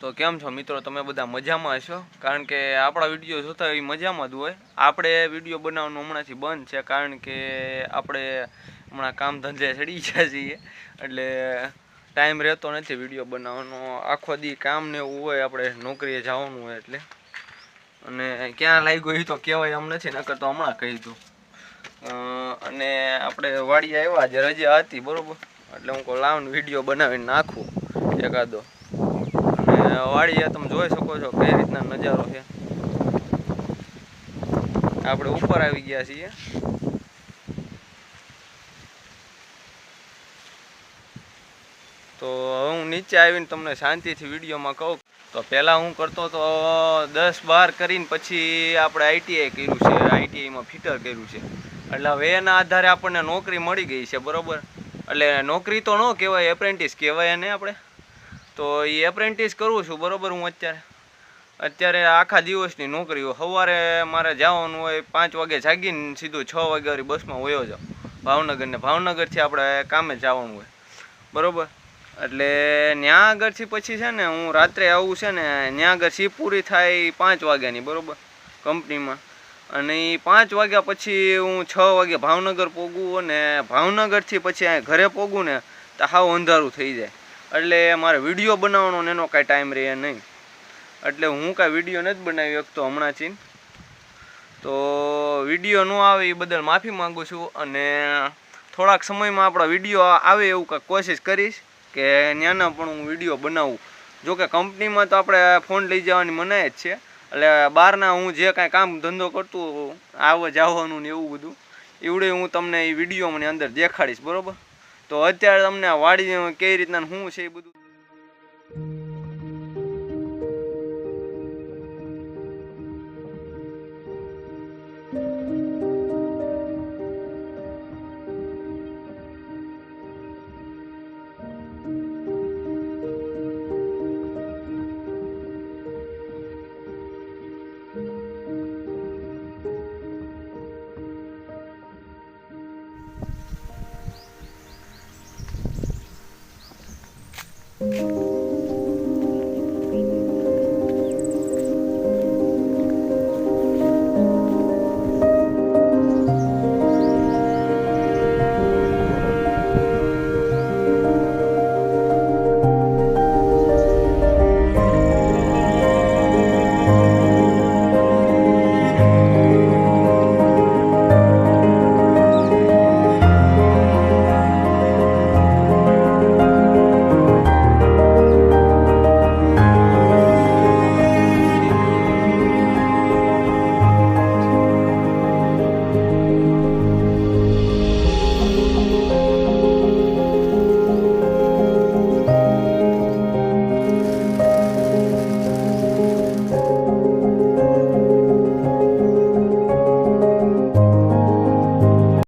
તો કેમ છો મિત્રો? તમે બધા મજામાં હશો? કારણ કે આપણા વીડિયો જોતા એ મજામાં જ હોય. આપણે વીડિયો બનાવવાનું હમણાંથી બંધ છે, કારણ કે આપણે હમણાં કામ ધંધે ચડી ગયા છીએ. એટલે ટાઈમ રહેતો નથી વીડિયો બનાવવાનો. આખો દી કામ ને એવું હોય, આપણે નોકરીએ જવાનું હોય એટલે. અને ક્યાં લાગ્યો એ તો કહેવાય એમ નથી, નકર તો હમણાં કહી દઉં. અને આપણે વાડી આવ્યા જે રજા હતી, બરાબર? એટલે હું કહું, લાવને વીડિયો બનાવીને નાખું, એકાદો. વાડીએ તમે જોઈ શકો છો કઈ રીતના નજારો છે. આપણે ઉપર આવી ગયા છીએ. તો હું નીચે આવીને તમને શાંતિથી વિડીયોમાં કહું. તો પહેલાં હું કરતો તો દસ બાર કરીને પછી આપણે આઈટીઆઈ કર્યું છે. આઈટીઆઈમાં ફિટર કર્યું છે. એટલે હવે એના આધારે આપણને નોકરી મળી ગઈ છે, બરોબર? એટલે નોકરી તો ન કહેવાય, એપ્રેન્ટિસ કહેવાય એને આપણે. તો એ એપ્રેન્ટિસ કરું છું, બરાબર હું અત્યારે. અત્યારે આખા દિવસની નોકરી હોય. સવારે મારે જવાનું હોય, પાંચ વાગે જાગીને સીધું છ વાગ્યાની બસમાં વયો જાઉં. ભાવનગર ને ભાવનગરથી આપણે કામે જવાનું હોય. બરાબર? એટલે ત્યાં આગળથી પછી છે ને, હું રાત્રે આવું છે ને ત્યાં આગળ શિપ પૂરી થાય પાંચ વાગ્યાની, બરોબર? કંપનીમાં. અને એ પાંચ વાગ્યા પછી હું છ વાગે ભાવનગર પોગું અને ભાવનગરથી પછી ઘરે પોગું ને, તો હાવ અંધારું થઈ જાય. એટલે મારે વીડિયો બનાવવાનો ને એનો કાંઈ ટાઈમ રહે નહીં. એટલે હું કાંઈ વીડિયો નથી બનાવી શકતો હમણાંથી તો વીડિયો ન આવે એ બદલ માફી માગું છું અને થોડાક સમયમાં આપણો વીડિયો આવે એવું કાંઈક કોશિશ કરીશ કે ત્યાંના પણ હું વીડિયો બનાવું. જોકે કંપનીમાં તો આપણે ફોન લઈ જવાની મનાય જ છે. એટલે બહારના હું જે કાંઈ કામ ધંધો કરતું આવવા જવાનું ને એવું બધું. એવડે હું તમને એ વીડિયો મને અંદર દેખાડીશ, બરોબર? તો અત્યારે તમને વાડી કેવી રીતના શું છે એ બધું 了。